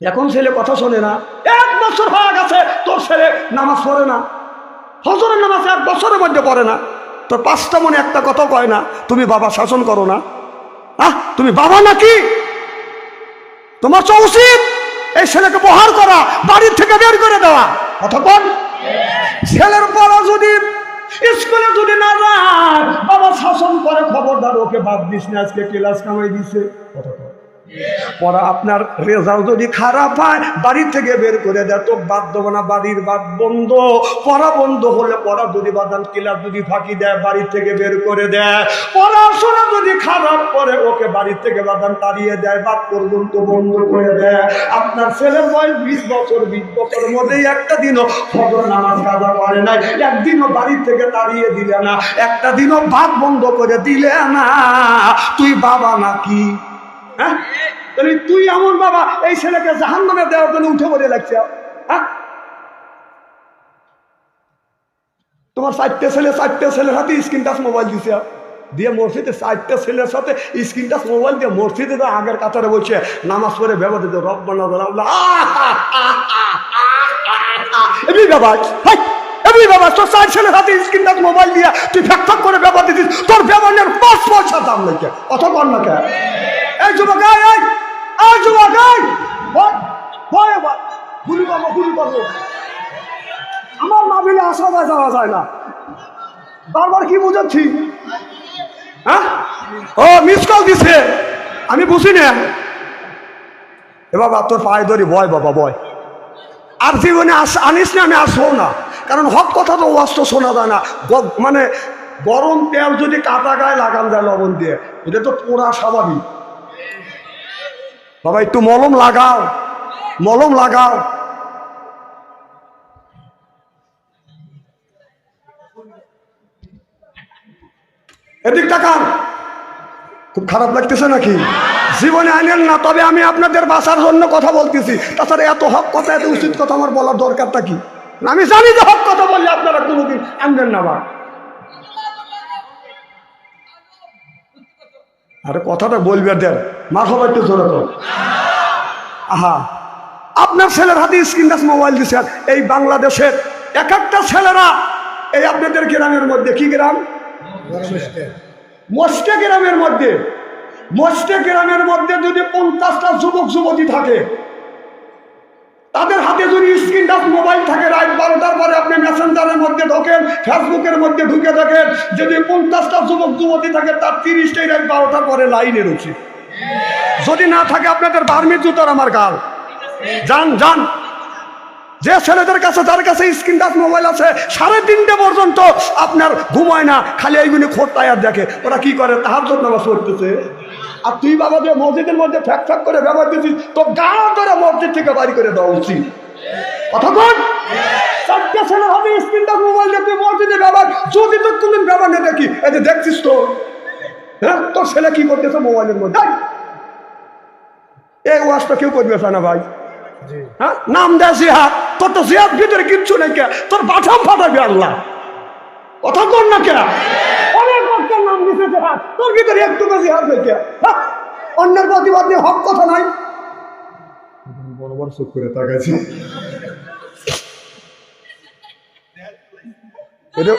এখন ছেলে কথা শোনে না। এক বছর হয়ে গেছে তোর ছেলে নামাজ পড়ে না। হজরের নামাজ এক বছরের মধ্যে পড়ে না। তোর পাঁচটা মনে একটা কথা কয় না তুমি বাবা শাসন করো না। আহ তুমি বাবা নাকি তোমার তো উচিত এই ছেলেকে বহার করা বাড়ির থেকে বের করে দেওয়া। অতক্ষণ ছেলের পড়া যদি স্কুলে যদি না যায় বাবা শাসন করে খবরদার ওকে বাদ দিস না আজকে ক্লাস কামাই দিছে। অতক্ষণ পড়া আপনার রেজাল্ট যদি খারাপ হয়, বাড়ি থেকে বের করে দেয়, তো বাদ দেবো না বাড়ির বাদ বন্ধ। পড়া বন্ধ হলে পড়া যদি বাদান ক্লাস যদি ফাঁকি দেয়, বাড়ি থেকে বের করে দেয়। পড়াশোনা যদি খারাপ করে, ওকে বাড়ি থেকে বাদান তাড়িয়ে দেয়, বাদ পর্যন্ত বন্ধ করে দেয়। আপনার ছেলের বয়স বিশ বছর, বিশ বছরের মধ্যেই একটা দিনও ফজর নামাজ কাজা করে নাই। একদিনও বাড়ি থেকে তাড়িয়ে দিলে না, একটা দিনও ভাত বন্ধ করে দিলে না। তুই বাবা নাকি হ্যাঁ? তুই এমন বাবা, এই ছেলেকে জাহান নামে দেওয়ার জন্য উঠে পড়ে লাগছে। হ্যাঁ? তোমার চারটে ছেলে, চারটে ছেলের হাতে স্ক্রিন টাচ মোবাইল দিছে। দিয়ে মসজিদে চারটে ছেলের সাথে স্ক্রিন টাচ মোবাইল দিয়ে মসজিদে তো আগের কাতারে বলছে নামাজ পড়ে ব্যবহার দিতে রব্বানা এমনি বাবা, হাই এমনি বাবা, তোর চার ছেলের হাতে স্ক্রিন টাচ মোবাইল দিয়ে তুই ফ্যাক করে ব্যবহার দিতিস তোর ব্যবহারের পাঁচ পয়সা দাম নাকি অত কর না কে? এই যুবক, এই এই যুবক, এই, ভয় ভয় গুলি করব গুলি করব। আমার না মিলে আসা যায় যাওয়া যায় না। বারবার কি বুঝাচ্ছি? হ্যাঁ? ও মিস কল দিছে। আমি বুঝি না। এ বাবা, তোর পায়ে ধরি বয় বাবা বয় আর জীবনে আস, আনিস না, আমি আসব না। কারণ হক কথা তো ওয়াজ তো শোনা যায় না। মানে গরম তেল যদি কাটা গায়ে লাগান যায় লবণ দিয়ে, এটা তো পোড়া স্বাভাবিক। বাবা, একটু মলম লাগাও। মলম লাগাও। এদিক তাকান। খুব খারাপ লাগতেছে নাকি? জীবনে আনেন না, তবে আমি আপনাদের বাসার জন্য কথা বলতেছি। তাছাড়া এত হক কথা, এত উচিত কথা আমার বলার দরকারটা কি? আমি জানি যে হক কথা বললে আপনারা কোনোদিন আনবেন না বা আরে কথাটা বলবে দেন মা সবাই একটু জোরে কর। আহা, আপনার ছেলের হাতে স্ক্রিন টাচ মোবাইল দিচ্ছেন এই বাংলাদেশের এক একটা ছেলেরা, এই আপনাদের গ্রামের মধ্যে কি গ্রাম? মোস্টে গ্রামের মধ্যে। মোস্টে গ্রামের মধ্যে যদি পঞ্চাশটা যুবক যুবতী থাকে, তাদের হাতে যদি স্ক্রিন টাচ মোবাইল থাকে ফেসবুকের মধ্যে ঢুকে থাকেন, যদি পঞ্চাশটা যুবক যুবতী থাকে, তার তিরিশটাই রাত বারোটার পরে লাইনে রয়েছে। যদি না থাকে, আপনাদের বার্মির জুতার আমার গাল। যান যান। যে ছেলেদের কাছে, যার কাছে স্ক্রিন টাচ মোবাইল আছে, সাড়ে তিনটে পর্যন্ত আপনার ঘুমায় না, খালি এইগুলি খোঁটায় আর দেখে। ওরা কি করে? তাহার জন্য নামাজ পড়তেছে। আর তুই বাবা, যে মসজিদের মধ্যে ফ্যাক ফ্যাক করে ব্যবহার দিচ্ছিস তো গা ধরে মসজিদ থেকে বাড়ি করে দেওয়া উচিত। কতক্ষণ চারটে ছেলের হাতে স্ক্রিন টাচ মোবাইল দিয়ে তুই মসজিদে ব্যবহার যদি তো কোনদিন ব্যবহার নেই দেখি। এই যে দেখছিস তো? হ্যাঁ? তোর ছেলে কি করতেছে মোবাইলের মধ্যে? এই! ওয়াজটা কেউ করবে না ভাই। হ্যাঁ? নাম দেয় জিহাদ তোর তো জিহাদ ভিতরে কিচ্ছু নেই কে? তোর বাঠাম ফাটাবি আল্লাহ। কথা কর না কে? অনেক লোকের নাম দিছে জিহাদ তোর ভিতরে একটু তো জিহাদ নেই কে? হ্যাঁ? অন্যের প্রতিবাদ নিয়ে হক কথা নাই। বড় বড় চুপ করে তাকাইছি। এটা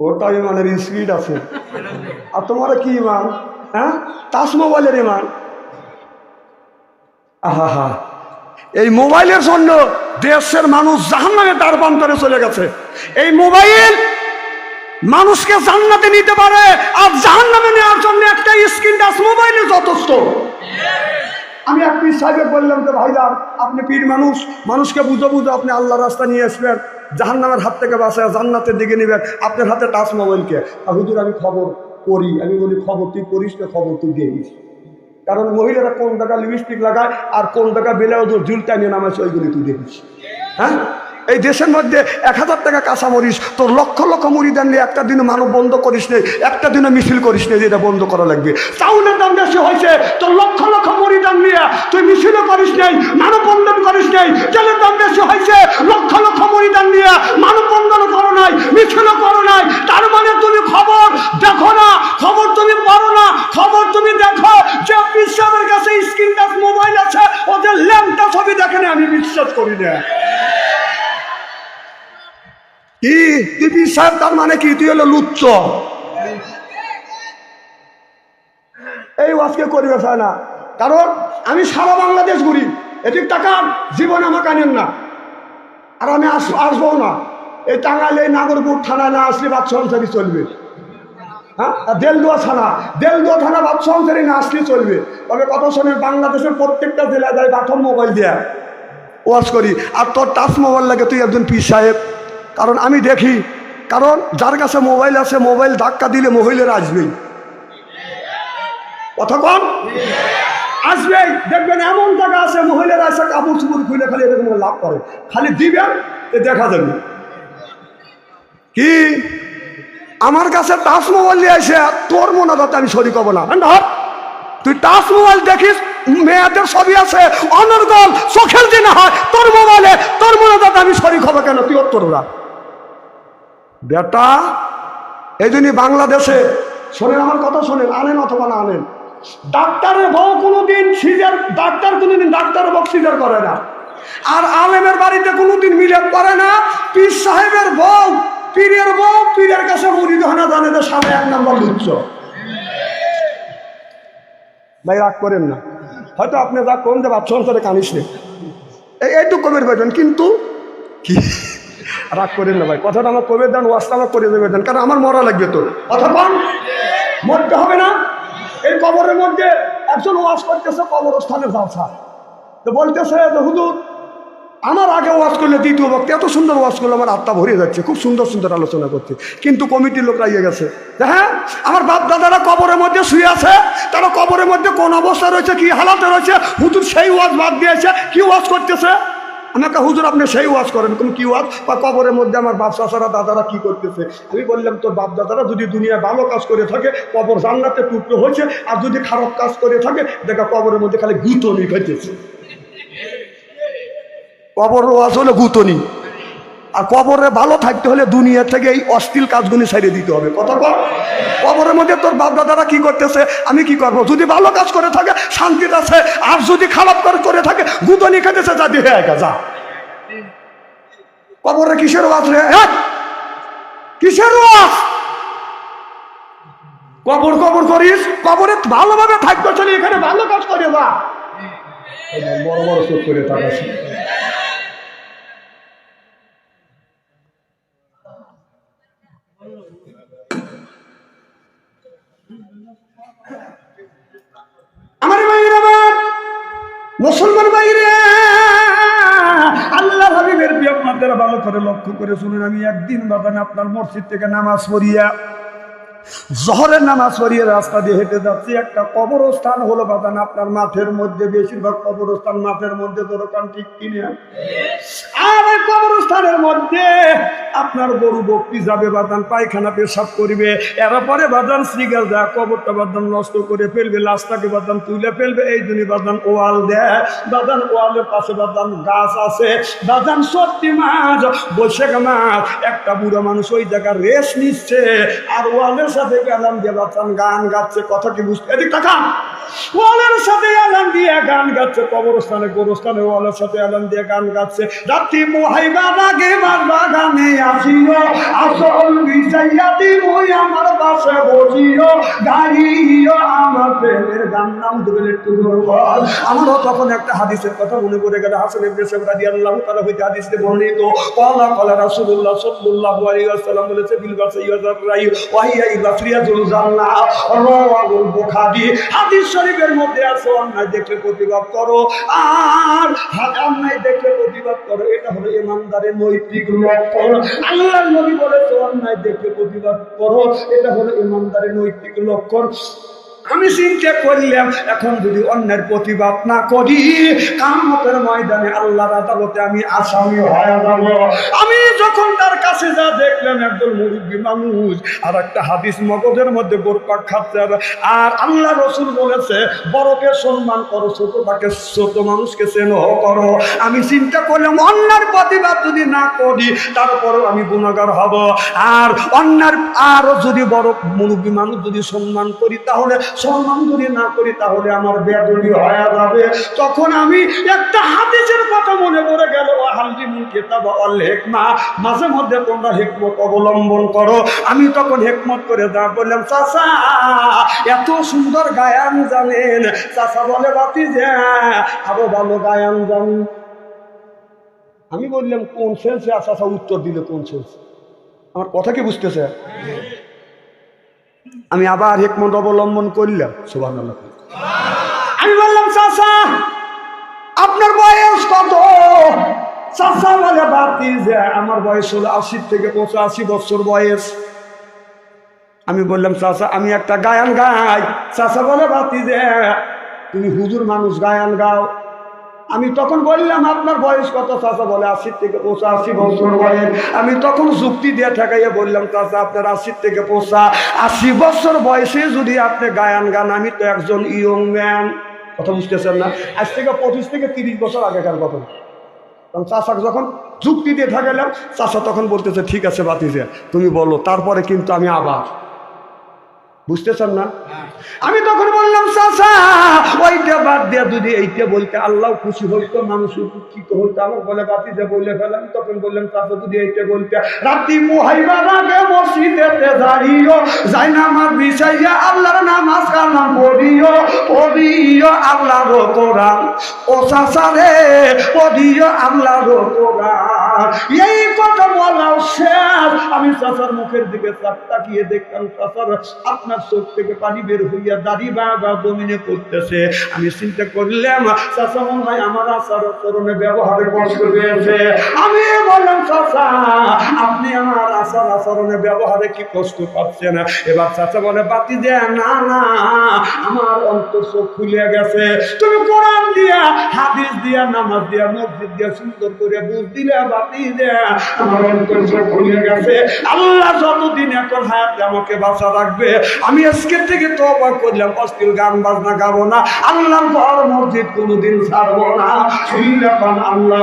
ওটা ইমানের স্পিড আছে। আর তোমার কি ইমান? হ্যাঁ? তাস মোবাইলের ইমান। আহা হা এই মোবাইলের জন্য দেশের মানুষ জাহান্নামে তার চলে গেছে। এই মোবাইল মানুষকে জান্নাতে নিতে পারে, আর জাহান্নামে নেওয়ার জন্য একটা স্ক্রিন টাচ, মোবাইলে যথেষ্ট। আমি এক পীর সাহেবকে বললাম যে ভাইজান আপনি পীর মানুষ, মানুষকে বুঝো বুঝো আপনি আল্লাহ রাস্তা নিয়ে আসবেন জাহান্নামের হাত থেকে বাঁচায়, জান্নাতের দিকে নেবেন। আপনার হাতে টাচ মোবাইলকে আর হুজুর, আমি খবর করি, আমি বলি, খবর তুই করিস না, খবর তুই দিস কারণ মহিলারা কোন টাকা লিপস্টিক লাগায়, আর কোন টাকা বেলে ওদের ঝুলটা নিয়ে নামাচ্ছে ওইগুলি তুই দেখিস। হ্যাঁ? এই দেশের মধ্যে এক হাজার টাকা কাঁচা মরিস তোর লক্ষ লক্ষ মুড়ি দেন একটা দিনও মানব বন্ধ করিস নেই একটা দিনও মিছিল করিস নেই যেটা বন্ধ করা লাগবে। চাউলের দাম বেশি হয়েছে, তোর লক্ষ লক্ষ মুড়ি দাম নিয়ে তুই মিছিলও করিস নেই মানব বন্ধন করিস নেই তেলের দাম বেশি হয়েছে, লক্ষ লক্ষ মুড়ি দাম নিয়ে মানব বন্ধন করো নাই, মিছিলও করো নাই, তার মানে তুমি খবর দেখো না, খবর তুমি পড়ো না, খবর তুমি দেখো যে বিশ্বের কাছে স্ক্রিন টাচ মোবাইল আছে, ওদের ল্যাম্পটা ছবি দেখে না, আমি বিশ্বাস করি না। কি তুই সাহেব তার মানে কি? তুই হলো লুচ্চ। এই ওয়াজকে করিবে না কারণ আমি সারা বাংলাদেশ ঘুরি। এটি টাকা, জীবনে আমাকে আনেন না। আর আমি আস, আসব না। এই টাঙ্গাইলে নাগরপুর থানায় না আসলে বাচ্চা সংসারই চলবে। হ্যাঁ? দেলদুয়া থানা দেলদুয়া থানা বাচ্চা সংসারই না আসলে চলবে। তবে কথা শোনেন বাংলাদেশের প্রত্যেকটা জেলায় যায় বাথম মোবাইল দেয়া। ওয়াশ করি। আর তোর টাচ মোবাইল লাগে, তুই একজন পীর সাহেব। কারণ আমি দেখি, কারণ যার কাছে মোবাইল আছে, মোবাইল ধাক্কা দিলে মহিলারা আসবেই কথা কম আসবে, দেখবেন এমন জায়গা আছে, মহিলারা এসে কাপড় চুপড় খুলে খালি এরকম লাভ করে। খালি দিবেন, এ দেখা যাবে। কি? আমার কাছে টাচ মোবাইল নিয়ে এসে, তোর মনে করতে আমি সরি হব না। তুই টাচ মোবাইল দেখিস, মেয়েদের ছবি আছে, অনর্গল চোখের দিনে হয়, তোর মোবাইলে, তোর মনে করতে আমি সরি হব কেন? তুই তোর ওরা বেটা, এই বাংলাদেশে, শোনেন আমার কথা শোনেন, আনেন অথবা না আনেন, ডাক্তারের বউ কোনোদিন সিজার, ডাক্তার কোনোদিন ডাক্তারের বউ সিজার করে না। আর আলেমের বাড়িতে কোনোদিন মিলে করে না, পীর সাহেবের বউ, পীরের বউ, পীরের কাছে মুড়ি হয় না, জানে যে সামনে এক নম্বর লুচ্ছ। ভাই, রাগ করেন না। হয়তো আপনি রাগ করেন যে বাচ্চা অন্তরে কানিস নেই এই এইটুকু কবির বেতন কিন্তু কি? রাগ করেন না ভাই কথাটা আমার কবে দেন, ওয়াজটা আমার করে দেবে দেন, কারণ আমার মরা লাগবে তো। কথা পান মরতে হবে না। এই কবরের মধ্যে একজন ওয়াজ করতেছে কবরস্থানের জালসা তো বলতেছে যে হুজুর, আমার আগে ওয়াজ করলে দ্বিতীয় বক্তা এত সুন্দর ওয়াজ করলে আমার আত্মা ভরে যাচ্ছে, খুব সুন্দর সুন্দর আলোচনা করছে। কিন্তু কমিটির লোকরা ইয়ে গেছে। হ্যাঁ আমার বাপ দাদারা কবরের মধ্যে শুয়ে আছে, তারা কবরের মধ্যে কোন অবস্থা রয়েছে, কি হালাতে রয়েছে? হুজুর সেই ওয়াজ বাদ দিয়েছে, কি ওয়াজ করতেছে? আমাকে হুজুর, আপনি সেই ওয়াজ করেন। কোন কি ওয়াজ? বা কবরের মধ্যে আমার বাপ, চাচারা, দাদারা কি করতেছে? আমি বললাম, তোর বাপ, দাদারা যদি দুনিয়ায় ভালো কাজ করে থাকে, কবর জান্নাতে টুকরো হয়েছে, আর যদি খারাপ কাজ করে থাকে, দেখা কবরের মধ্যে খালি গুতনি খাইতেছে। কবর ওয়াজ হলো গুতনি। আর কবরে ভালো থাকতে হলে দুনিয়া থেকে এই অশ্লীল কাজগুলি ছাড়িয়ে দিতে হবে। কর কবরের মধ্যে তোর বাপ দাদারা কি করতেছে? আমি কি করব? যদি ভালো কাজ করে থাকে শান্তিতে আছে, আর যদি খারাপ কাজ করে থাকে গুতনি খেতেছে, যা দিয়ে একা, যা। কবরে কিসের ওয়াজ রে? হ্যাঁ? কিসের ওয়াজ? কবর কবর করিস? কবরে ভালোভাবে থাকতে চলি এখানে ভালো কাজ করে, যা। বড় বড় চোখ করে তাকাস। আমার ভাইয়ের আমার মুসলমান ভাইরে আল্লাহ হাবিবের আপনারা ভালো করে লক্ষ্য করে শুনুন। আমি একদিন বাবান আপনার মসজিদ থেকে নামাজ পড়িয়া জহরের নামাজ পড়িয়ে রাস্তা দিয়ে হেঁটে যাচ্ছি, একটা কবরস্থান হলো বাদান, আপনার মাঠের মধ্যে, বেশিরভাগ কবরস্থান মাঠের মধ্যে দোকান ঠিক কিনে? আর কবরস্থানের মধ্যে আপনার গরু বক্তি যাবে বাদান, পায়খানা পেশাব করবে এরপরে বাদান শ্রীগাল দেয়, কবরটা বাদান নষ্ট করে ফেলবে লাশটাকে বাদান তুলে ফেলবে, এই জন্য বাদান ওয়াল দেয়, বাদান ওয়ালের পাশে বাদান গাছ আছে, বাদান সত্যি মাছ, বৈশাখ মাছ, একটা বুড়ো মানুষ ওই জায়গায় রেস্ট নিচ্ছে, আর ওয়ালের সাথে গেলাম দিয়ে বাদান গান গাচ্ছে কথা কি বুঝতে এদিক তাকান! ওয়ালের সাথে এলান দিয়ে গান গাচ্ছে, কবরস্থানে, গোরস্থানে ওয়ালের সাথে এলান দিয়ে গান গাচ্ছে। রাত্রি মোহাইবা লাগে মার বাগানে আসিও আসল বিষাইয়া দিবই আমার পাশে বসিও গাড়িও আমার প্রেমের গান নাম দেবেন একটু জোর বল। আমারও তখন একটা হাদিসের কথা মনে পড়ে গেল, হাসান ইবনে সাহেব রাদিয়াল্লাহু তাআলা হইতে হাদিসে বর্ণিত। ক্বালা ক্বালা রাসূলুল্লাহ সাল্লাল্লাহু আলাইহি ওয়াসাল্লাম বলেছে, বিল বাসা ইয়াজার রাই ওয়াহিয়া ইবাফরিয়াতুল জান্নাহ। রাওয়াহুল বুখারী। হাদিস শরীফের মধ্যে আছে অন্যায় দেখলে প্রতিবাদ করো। আর অন্যায় দেখলে প্রতিবাদ করো। এটা হলো ইমানদারের নৈতিক লক্ষণ। আল্লাহ নবী বলেছে অন্যায় দেখলে প্রতিবাদ করো। এটা হলো ইমানদারের নৈতিক লক্ষণ। আমি চিন্তা করলাম, এখন যদি অন্যের প্রতিবাদ না করি, কামতের ময়দানে আল্লাহর আদালতে আমি আসামি হয়ে যাব। আমি যখন তার কাছে যা দেখলাম, একজন মুরব্বী মানুষ আর একটা হাদিস মগজের মধ্যে গোরপাক খাচ্ছে আর- আল্লাহ রসুল বলেছে, বড়কে সম্মান করো ছোট তাকে ছোট মানুষকে স্নেহ করো। আমি চিন্তা করলাম, অন্যের প্রতিবাদ যদি না করি, তারপরও আমি গুণাগার হব। আর অন্যের, আরও যদি বড় মুরব্বী মানুষ যদি সম্মান করি, তাহলে সম্মান যদি না করি তাহলে আমার বেদবি হয়ে যাবে। তখন আমি একটা হাদিসের কথা মনে পড়ে গেল মাঝে মধ্যে তোমরা হেকমত অবলম্বন করো। আমি তখন হেকমত করে দা বললাম, চাচা, এত সুন্দর গায়ান জানেন। চাচা বলে বাতি যে আরও ভালো গায়ান জানি। আমি বললাম, কোন সেন্সে চাচা উত্তর দিলে, কোন সেন্স আমার কথা কি বুঝতেছে? আমি আবার হেকমত অবলম্বন করলাম। সুবাহ আমি বললাম, চাচা, আপনার বয়স কত? চাচা বলে বাতি যে, আমার বয়স হলো আশি থেকে পঁচাশি বছর বয়স। আমি বললাম, চাচা, আমি একটা গায়ান গাই। চাচা, বলে বাতি যে, তুমি হুজুর মানুষ গায়ান গাও। আমি তখন বললাম, আপনার বয়স কত চাচা? বলে, আশি থেকে পোষা আশি বছর বয়স। আমি তখন যুক্তি দিয়ে ঠেকাইয়ে বললাম, চাচা, আপনার আশি থেকে পোষা আশি বছর বয়সে যদি আপনি গায়ান গান, আমি তো একজন ইয়ং ম্যান। কথা বুঝতেছেন না? আজ থেকে পঁচিশ থেকে তিরিশ বছর আগেকার কথা। কারণ চাষাকে যখন যুক্তি দিয়ে ঠেকাইলাম চাষা তখন বলতেছে, ঠিক আছে বাতিজে তুমি বলো, তারপরে কিন্তু আমি আবার বুঝতেছেন না? আমি তখন বললাম চাষা ওইটা বাদ দিয়ে যদি এইটা বলতে আল্লাহ খুশি হইতো, মানুষ উপকৃত হইতো আমার বলে, বাতি যে বলে ফেলাম। তখন বললাম, চাচা, যদি এইটা বলতে, রাতি মুহাইবার আগে মসজিদেতে দাঁড়িও যাই নামাজ বিছাইয়া আল্লাহর নামাজ কালাম পড়িও। আল্লাহর কোরআন। ও আল্লাহর কোরআন। এই কথা শেষ। আমি মুখের দিকে তাকিয়ে চাষার আপনার চোখ থেকে পানি বের হইয়া দাড়ি বাগা জমিনে পড়তেছে। আমি চিন্তা করলাম চাষা মনে হয় আমার আচার আচরণে ব্যবহারে কষ্ট পেয়েছে। আমি বললাম আমার আচার আচরণে ব্যবহারে কি কষ্ট পাচ্ছেন? এবার চাষা বলে, বাতি দেয় না না, আমার অন্তর চোখ খুলে গেছে। তুমি কোরআন দিয়া, হাদিস দিয়া, নামাজ দিয়া, মসজিদ দিয়া সুন্দর করে বুঝ দিলে, বাতি দেয়া আমার অন্তর চোখ খুলে গেছে। আল্লাহ যতদিন এখন হায়াতে আমাকে বাঁচা রাখবে, আমি আজকে থেকে তবা করলাম অস্থির গান বাজনা গাবো না, আল্লাহ ঘর মসজিদ কোনোদিন ছাড়বো না। শুনলে পান আল্লাহ